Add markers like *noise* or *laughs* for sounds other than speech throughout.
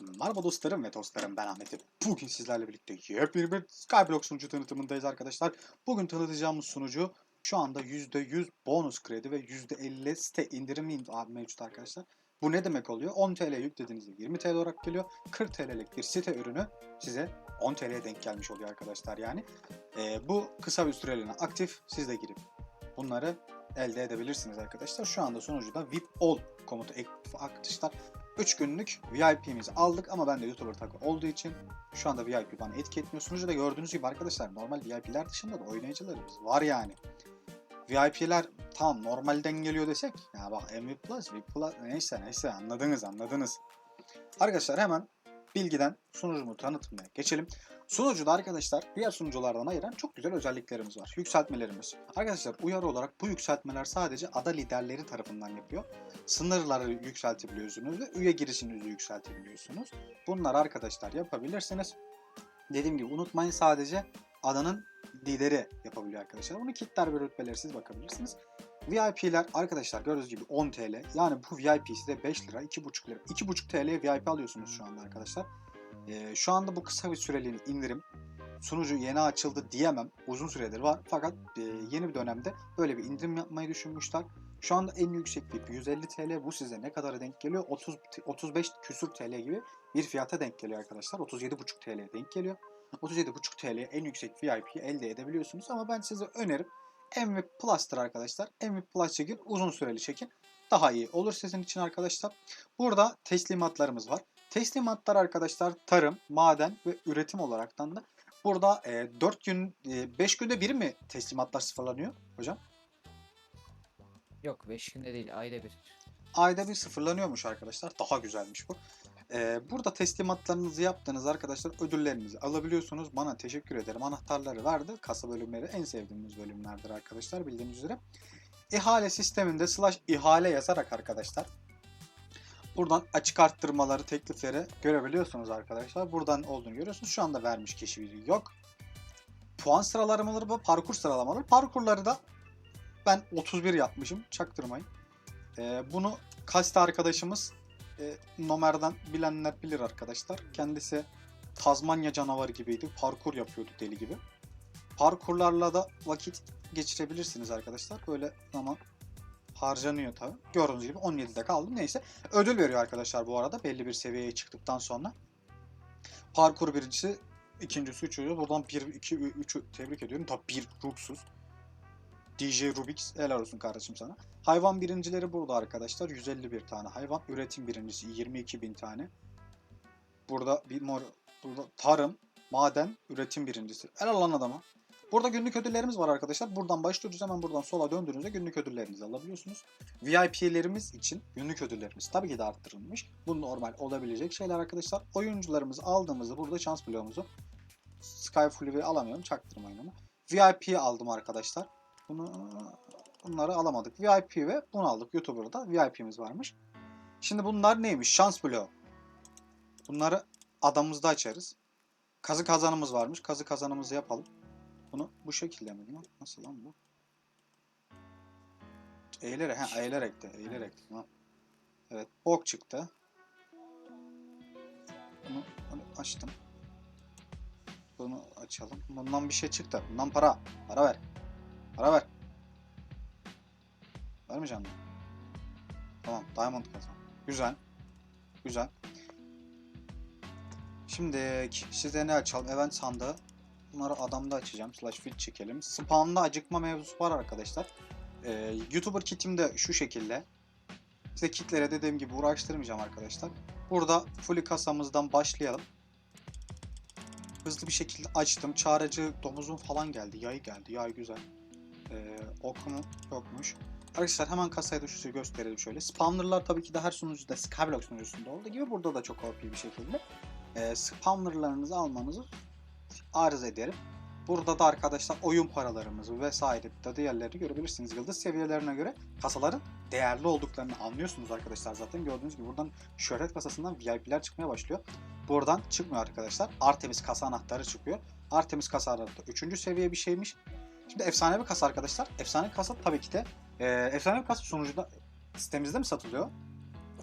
Merhaba dostlarım ve dostlarım ben Ahmet'im. Bugün sizlerle birlikte yepyeni bir Skyblock sunucu tanıtımındayız arkadaşlar. Bugün tanıtacağımız sunucu şu anda %100 bonus kredi ve %50 site indirimi mevcut arkadaşlar. Bu ne demek oluyor? 10 TL yüklediğinizde 20 TL olarak geliyor. 40 TL'lik bir site ürünü size 10 TL'ye denk gelmiş oluyor arkadaşlar yani. Ee, bu kısa bir süreliğine aktif. Siz de girip bunları elde edebilirsiniz arkadaşlar. Şu anda sunucuda VIP All komutu aktif arkadaşlar. 3 günlük VIP'mizi aldık ama ben de YouTuber takı olduğu için şu anda VIP bana etki etmiyor. Sunucuda gördüğünüz gibi arkadaşlar normal VIP'ler dışında da oynayıcılarımız var yani. VIP'ler tam normalden geliyor desek ya bak MVP Plus, VIP Plus neyse neyse anladınız anladınız. Arkadaşlar hemen bilgiden sunucumu tanıtmaya geçelim. Sunucuda arkadaşlar diğer sunuculardan ayıran çok güzel özelliklerimiz var. Yükseltmelerimiz. Arkadaşlar uyarı olarak bu yükseltmeler sadece ada liderleri tarafından yapıyor. Sınırları yükseltebiliyorsunuz ve üye girişinizi yükseltebiliyorsunuz. Bunlar arkadaşlar yapabilirsiniz. Dediğim gibi unutmayın sadece adanın lideri yapabiliyor arkadaşlar. Bunu kitler ve rütbeleri siz bakabilirsiniz. VIP'ler arkadaşlar gördüğünüz gibi 10 TL. Yani bu VIP size 5 lira, 2,5 lira. 2,5 TL VIP alıyorsunuz şu anda arkadaşlar. Ee, şu anda bu kısa bir süreliğine indirim. Sunucu yeni açıldı diyemem. Uzun süredir var. Fakat e, yeni bir dönemde böyle bir indirim yapmayı düşünmüşler. Şu anda en yüksek VIP 150 TL. Bu size ne kadara denk geliyor? 30 35 küsür TL gibi bir fiyata denk geliyor arkadaşlar. 37,5 TL'ye denk geliyor. 37,5 TL'ye en yüksek VIP'yi elde edebiliyorsunuz. Ama ben size önerim MVP Plus'tır arkadaşlar. MVP Plus çekin. Uzun süreli çekin. Daha iyi olur sizin için arkadaşlar. Burada teslimatlarımız var. Teslimatlar arkadaşlar tarım, maden ve üretim olaraktan da burada e, 4 gün, e, 5 günde bir mi teslimatlar sıfırlanıyor hocam? Yok 5 günde değil ayda bir. Ayda bir sıfırlanıyormuş arkadaşlar. Daha güzelmiş bu. Burada teslimatlarınızı yaptığınız arkadaşlar ödüllerinizi alabiliyorsunuz. Bana teşekkür ederim. Anahtarları verdi. Kasa bölümleri en sevdiğimiz bölümlerdir arkadaşlar bildiğiniz üzere. İhale sisteminde slash ihale yazarak arkadaşlar Buradan açık arttırmaları, teklifleri görebiliyorsunuz arkadaşlar. Buradan olduğunu görüyorsunuz. Şu anda vermiş kişi biri yok. Puan sıralamaları ve parkur sıralamaları. Parkurları da ben 31 yapmışım. Çaktırmayın. Ee, bunu kast arkadaşımız e, Nomer'den bilenler bilir arkadaşlar. Kendisi Tazmanya canavarı gibiydi. Parkur yapıyordu deli gibi. Parkurlarla da vakit geçirebilirsiniz arkadaşlar. Böyle ama harcanıyor tabi. Gördüğünüz gibi 17'de kaldım. Neyse. Ödül veriyor arkadaşlar bu arada. Belli bir seviyeye çıktıktan sonra. Parkur birincisi, ikincisi, üçüncü. Buradan 1, 2, 3'ü tebrik ediyorum. Tabi bir ruhsuz. DJ Rubix helal olsun kardeşim sana. Hayvan birincileri burada arkadaşlar. 151 tane hayvan. Üretim birincisi 22 bin tane. Burada bir mor, burada tarım, maden, üretim birincisi. Helal lan adama. Burada günlük ödüllerimiz var arkadaşlar. Buradan başlıyoruz. Hemen buradan sola döndüğünüzde günlük ödüllerinizi alabiliyorsunuz. VIP'lerimiz için günlük ödüllerimiz tabii ki de arttırılmış. Bu normal olabilecek şeyler arkadaşlar. Oyuncularımızı aldığımızda burada şans bloğumuzu Skyfall'i alamıyorum. Çaktırmayın onu. VIP aldım arkadaşlar. Bunu bunları alamadık. VIP ve bunu aldık. YouTuber'da VIP'miz varmış. Şimdi bunlar neymiş? Şans bloğu. Bunları adamımızda açarız. Kazı kazanımız varmış. Kazı kazanımızı yapalım. Bunu bu şekilde mi? Nasıl lan bu? Eğilerek, ha eğilerek de, eğilerek de. Evet, ok çıktı. Bunu açtım. Bunu açalım. Bundan bir şey çıktı. Bundan para. Para ver. Para ver. Vermeyeceğim mi? Tamam, diamond kazan. Güzel. Güzel. Şimdi size ne açalım? Event sandığı. Bunları adamda açacağım. Slash fit çekelim. Spawn'da acıkma mevzusu var arkadaşlar. Ee, YouTuber kitim de şu şekilde. Size kitlere dediğim gibi uğraştırmayacağım arkadaşlar. Burada fully kasamızdan başlayalım. Hızlı bir şekilde açtım. Çağrıcı domuzun falan geldi. Yay geldi. Yay güzel. Ee, okumu yokmuş. Arkadaşlar hemen kasaya düşüşü gösterelim şöyle. Spawnerlar tabii ki de her sunucuda Skyblock sunucusunda olduğu gibi burada da çok OP bir şekilde. Ee, spawnerlarınızı almanızı arz ederim. Burada da arkadaşlar oyun paralarımızı vesaire de diğerleri görebilirsiniz. Yıldız seviyelerine göre kasaların değerli olduklarını anlıyorsunuz arkadaşlar. Zaten gördüğünüz gibi buradan şöhret kasasından VIP'ler çıkmaya başlıyor. Buradan çıkmıyor arkadaşlar. Artemis kasa anahtarı çıkıyor. Artemis kasa anahtarı 3. seviye bir şeymiş. Şimdi efsane bir kasa arkadaşlar. Efsane kasa tabii ki de e, efsane bir kasa sonucunda sitemizde mi satılıyor?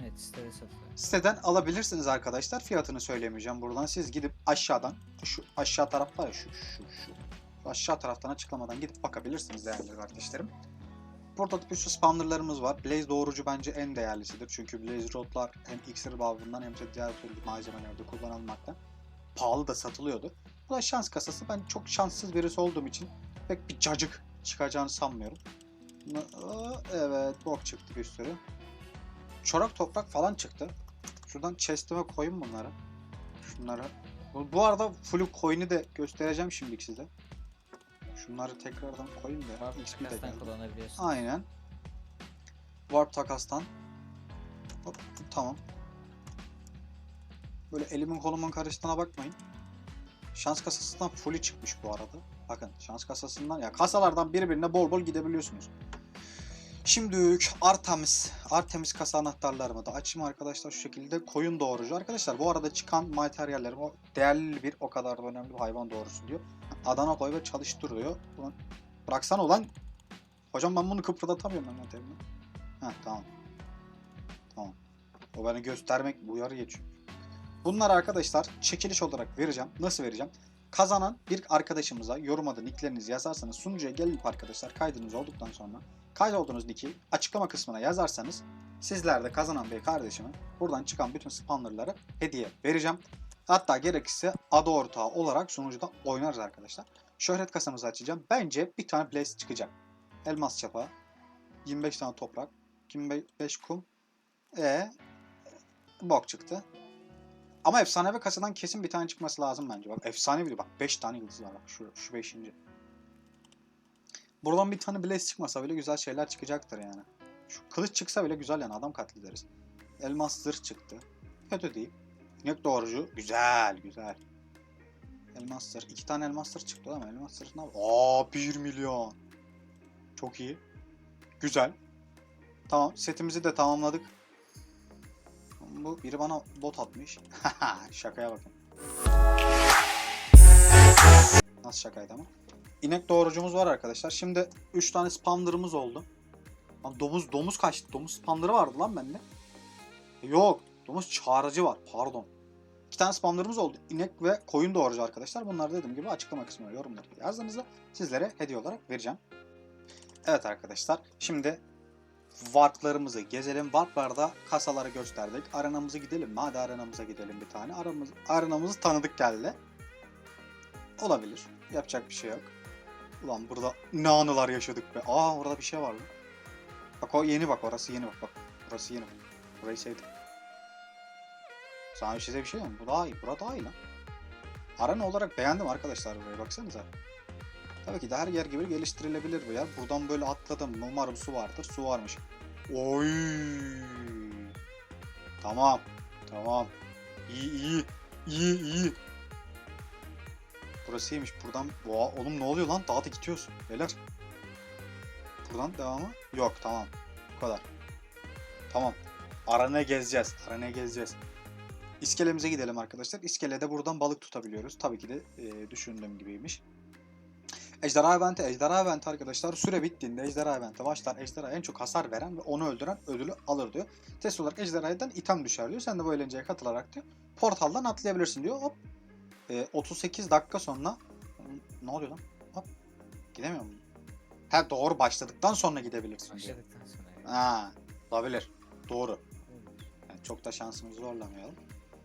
Evet sitede satılıyor. Siteden alabilirsiniz arkadaşlar. Fiyatını söylemeyeceğim buradan. Siz gidip aşağıdan şu aşağı taraf var ya şu şu şu. Şu aşağı taraftan açıklamadan gidip bakabilirsiniz değerli kardeşlerim. Burada da bir sürü spawnerlarımız var. Blaze doğrucu bence en değerlisidir. Çünkü Blaze Rod'lar hem iksir babından hem de diğer türlü malzemelerde kullanılmakta. Pahalı da satılıyordu. Bu da şans kasası. Ben çok şanssız birisi olduğum için pek bir cacık çıkacağını sanmıyorum. Evet bok çıktı bir sürü. Çorak toprak falan çıktı. Şuradan chest'ime koyayım bunları. Şunları. Bu, arada full coin'i de göstereceğim şimdilik size. Şunları tekrardan koyayım da. XP de kullanabiliyorsun. Aynen. Warp takastan. Hop, tamam. Böyle elimin kolumun karıştığına bakmayın. Şans kasasından fully çıkmış bu arada. Bakın şans kasasından ya kasalardan birbirine bol bol gidebiliyorsunuz. Şimdi Artemis, Artemis kasa anahtarlarımı da açayım arkadaşlar şu şekilde. Koyun doğurucu. Arkadaşlar bu arada çıkan materyallerim o değerli bir o kadar da önemli bir hayvan doğrusu diyor. Adana koy ve çalıştır diyor. Ulan bıraksana. Hocam ben bunu kıpırdatamıyorum ben materyalini. Heh tamam. Tamam. O beni göstermek bu uyarı geçiyor. Bunlar arkadaşlar çekiliş olarak vereceğim. Nasıl vereceğim? Kazanan bir arkadaşımıza yorum adı nicklerinizi yazarsanız sunucuya gelip arkadaşlar kaydınız olduktan sonra kaydolduğunuz nick'i açıklama kısmına yazarsanız sizler de kazanan bir kardeşime buradan çıkan bütün spawnerları hediye vereceğim. Hatta gerekirse adı ortağı olarak sunucuda oynarız arkadaşlar. Şöhret kasamızı açacağım. Bence bir tane blaze çıkacak. Elmas çapa, 25 tane toprak, 25 kum, e bok çıktı. Ama efsanevi kasadan kesin bir tane çıkması lazım bence. Bak efsanevi bak 5 tane yıldız var bak şu şu 5. Buradan bir tane blaze çıkmasa bile güzel şeyler çıkacaktır yani. Şu kılıç çıksa bile güzel yani adam katlederiz. Elmas zırh çıktı. Kötü değil. İnek doğrucu güzel güzel. Elmas zırh. iki tane elmas zırh çıktı ama elmas zırh ne Aa 1 milyon. Çok iyi. Güzel. Tamam setimizi de tamamladık. Bu biri bana bot atmış. *laughs* Şakaya bakın. Nasıl şakaydı ama? İnek doğurucumuz var arkadaşlar. Şimdi 3 tane spawner'ımız oldu. Domuz domuz kaçtı. Domuz spawner'ı vardı lan bende. Yok. Domuz çağrıcı var. Pardon. İki tane spawner'ımız oldu. İnek ve koyun doğurucu arkadaşlar. Bunları dediğim gibi açıklama kısmına yorumları yazdığınızda sizlere hediye olarak vereceğim. Evet arkadaşlar. Şimdi Warp'larımızı gezelim. Warp'larda kasaları gösterdik. Arenamızı gidelim mi? Hadi arenamıza gidelim bir tane. Aramız, arenamız tanıdık geldi. Olabilir. Yapacak bir şey yok. Ulan burada ne anılar yaşadık be. Aa orada bir şey var lan. Bak o yeni bak orası yeni bak bak. Burası yeni. Burayı sevdim. Sana size bir şey mi? Bu daha iyi. Bura daha iyi lan. Arena olarak beğendim arkadaşlar burayı baksanıza. Tabii ki de her yer gibi geliştirilebilir bu yer. Buradan böyle atladım. Umarım su vardır. Su varmış. Oy. Tamam. Tamam. İyi iyi. İyi iyi. Burası iyiymiş. Buradan... Oha, oğlum ne oluyor lan? Daha da gidiyorsun. Beyler. Buradan devamı? Yok tamam. Bu kadar. Tamam. Arana'ya gezeceğiz. Arana'ya gezeceğiz. İskelemize gidelim arkadaşlar. İskelede buradan balık tutabiliyoruz. Tabii ki de e, düşündüğüm gibiymiş. Ejderha Event'i, Ejderha Event arkadaşlar süre bittiğinde Ejderha Event'e başlar. Ejderha en çok hasar veren ve onu öldüren ödülü alır diyor. Test olarak Ejderha'dan item düşer diyor. Sen de bu eğlenceye katılarak diyor. Portaldan atlayabilirsin diyor. Hop. E, 38 dakika sonra ne oluyor lan? Hop. Gidemiyor muyum? Ha doğru başladıktan sonra gidebilirsin diyor. Başladıktan sonra. evet. Ha, olabilir. Doğru. Yani çok da şansımızı zorlamayalım.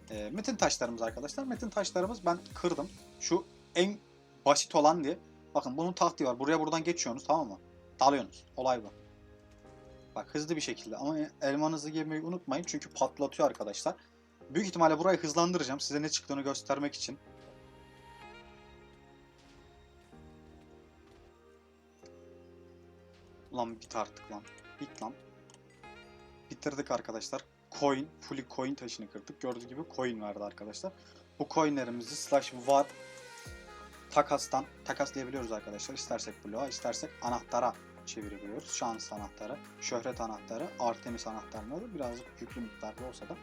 E, metin taşlarımız arkadaşlar. Metin taşlarımız ben kırdım. Şu en basit olan diye. Bakın bunun taktiği var. Buraya buradan geçiyorsunuz tamam mı? Dalıyorsunuz. Olay bu. Bak hızlı bir şekilde ama elmanızı yemeyi unutmayın çünkü patlatıyor arkadaşlar. Büyük ihtimalle burayı hızlandıracağım size ne çıktığını göstermek için. Ulan bit artık lan. Bit lan. Bitirdik arkadaşlar. Coin, fully coin taşını kırdık. Gördüğünüz gibi coin verdi arkadaşlar. Bu coinlerimizi slash var takastan takaslayabiliyoruz arkadaşlar. İstersek bloğa, istersek anahtara çevirebiliyoruz. Şans anahtarı, şöhret anahtarı, Artemis anahtarları birazcık yüklü miktarda olsa da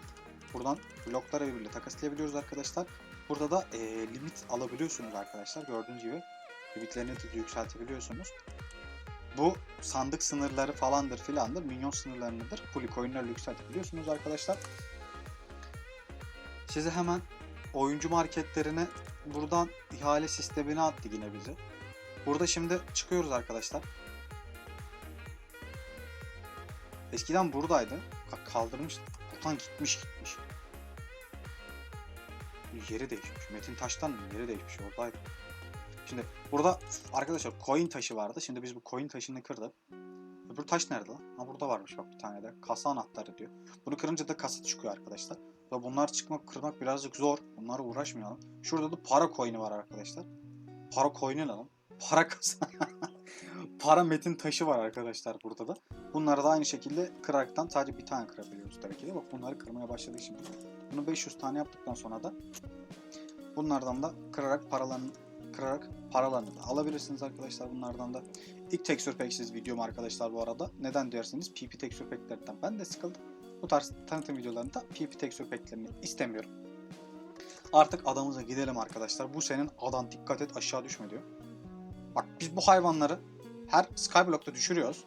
buradan bloklara birbiriyle takaslayabiliyoruz arkadaşlar. Burada da e, limit alabiliyorsunuz arkadaşlar. Gördüğünüz gibi limitlerini de yükseltebiliyorsunuz. bu sandık sınırları falandır filandır. Minyon sınırlarındadır. Full coinlerle yükseltebiliyorsunuz arkadaşlar. Size hemen oyuncu marketlerine buradan ihale sistemine attı yine bizi. Burada şimdi çıkıyoruz arkadaşlar. Eskiden buradaydı. Ka- Kaldırmış. Buradan gitmiş gitmiş. Yeri değişmiş. Metin Taş'tan? Yeri değişmiş. Oradaydı. Şimdi burada arkadaşlar coin taşı vardı. Şimdi biz bu coin taşını kırdık. Öbür taş nerede lan? Ha burada varmış bak bir tane de. Kasa anahtarı diyor. Bunu kırınca da kasa çıkıyor arkadaşlar. Ve bunlar çıkmak kırmak birazcık zor. Bunlara uğraşmayalım. Şurada da para coin'i var arkadaşlar. Para coin'i lan? Para kasa. *laughs* para metin taşı var arkadaşlar burada da. Bunları da aynı şekilde kıraraktan sadece bir tane kırabiliyoruz tabii ki de. Bak bunları kırmaya başladık şimdi. Bunu 500 tane yaptıktan sonra da bunlardan da kırarak paralarını kırarak paralarını da alabilirsiniz arkadaşlar bunlardan da. İlk tekstür packsiz videom arkadaşlar bu arada. Neden derseniz PP tekstür pack'lerinden ben de sıkıldım. Bu tarz tanıtım videolarında PP tekstür pack'lerini istemiyorum. Artık adamıza gidelim arkadaşlar. Bu senin adan dikkat et aşağı düşme diyor. Bak biz bu hayvanları her skyblock'ta düşürüyoruz.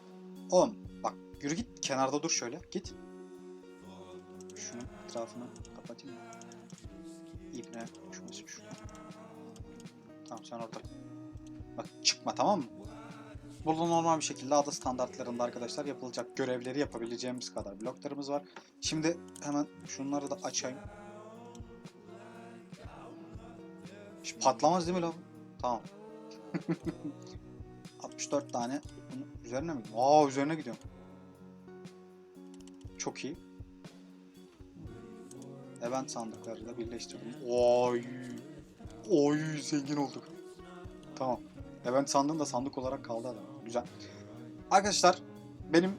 Oğlum bak yürü git kenarda dur şöyle git. Şunun etrafını kapatayım. İbne şunu şuraya. Tamam sen orada. Bak çıkma tamam mı? Burada normal bir şekilde ada standartlarında arkadaşlar yapılacak görevleri yapabileceğimiz kadar bloklarımız var. Şimdi hemen şunları da açayım. Hiç patlamaz değil mi lan? Tamam. *laughs* 64 tane. Bunun üzerine mi? Aa üzerine gidiyorum. Çok iyi. Event sandıklarıyla birleştirdim. Oy. Oy zengin olduk. Tamam. Event sandığım da sandık olarak kaldı adam. Güzel. Arkadaşlar benim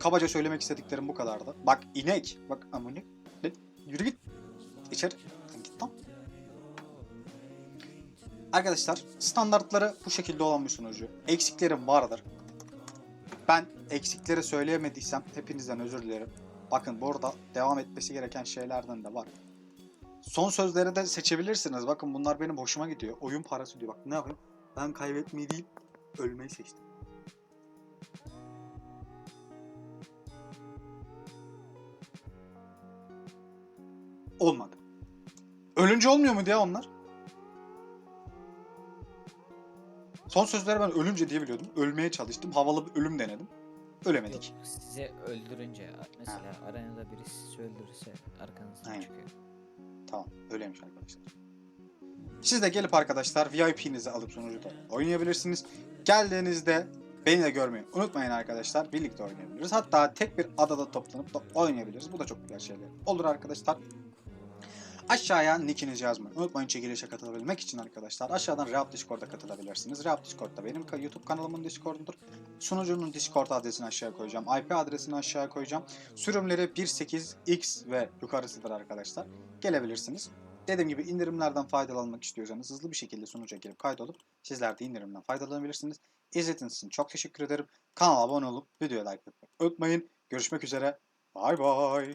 kabaca söylemek istediklerim bu kadardı. Bak inek. Bak amunik. Yürü git. İçeri. Git lan. Arkadaşlar standartları bu şekilde olan bir sunucu. Eksiklerim vardır. Ben eksikleri söyleyemediysem hepinizden özür dilerim. Bakın burada devam etmesi gereken şeylerden de var. Son sözleri de seçebilirsiniz. Bakın bunlar benim hoşuma gidiyor. Oyun parası diyor. Bak ne yapayım? Ben kaybetmeyi değil, ölmeyi seçtim. Olmadı. Ölünce olmuyor mu diye onlar? Son sözleri ben ölünce diye biliyordum. Ölmeye çalıştım. Havalı bir ölüm denedim. Ölemedik. Yok, size öldürünce mesela aranızda birisi sizi öldürürse arkanızdan Aynen. çıkıyor. Tamam. Öyleymiş arkadaşlar. Siz de gelip arkadaşlar VIP'nizi alıp sunucuda oynayabilirsiniz. Geldiğinizde beni de görmeyi unutmayın arkadaşlar. Birlikte oynayabiliriz. Hatta tek bir adada toplanıp da oynayabiliriz. Bu da çok güzel şeyler olur arkadaşlar. Aşağıya nickinizi yazmayı unutmayın çekilişe katılabilmek için arkadaşlar. Aşağıdan Reap Discord'a katılabilirsiniz. Reap Discord'da benim YouTube kanalımın Discord'udur. Sunucunun Discord adresini aşağıya koyacağım. IP adresini aşağıya koyacağım. Sürümleri 1.8x ve yukarısıdır arkadaşlar. Gelebilirsiniz. Dediğim gibi indirimlerden faydalanmak istiyorsanız hızlı bir şekilde sunucuya girip kaydolup sizler de indirimden faydalanabilirsiniz. İzlediğiniz için çok teşekkür ederim. Kanala abone olup videoya like atmayı unutmayın. Görüşmek üzere. Bay bay.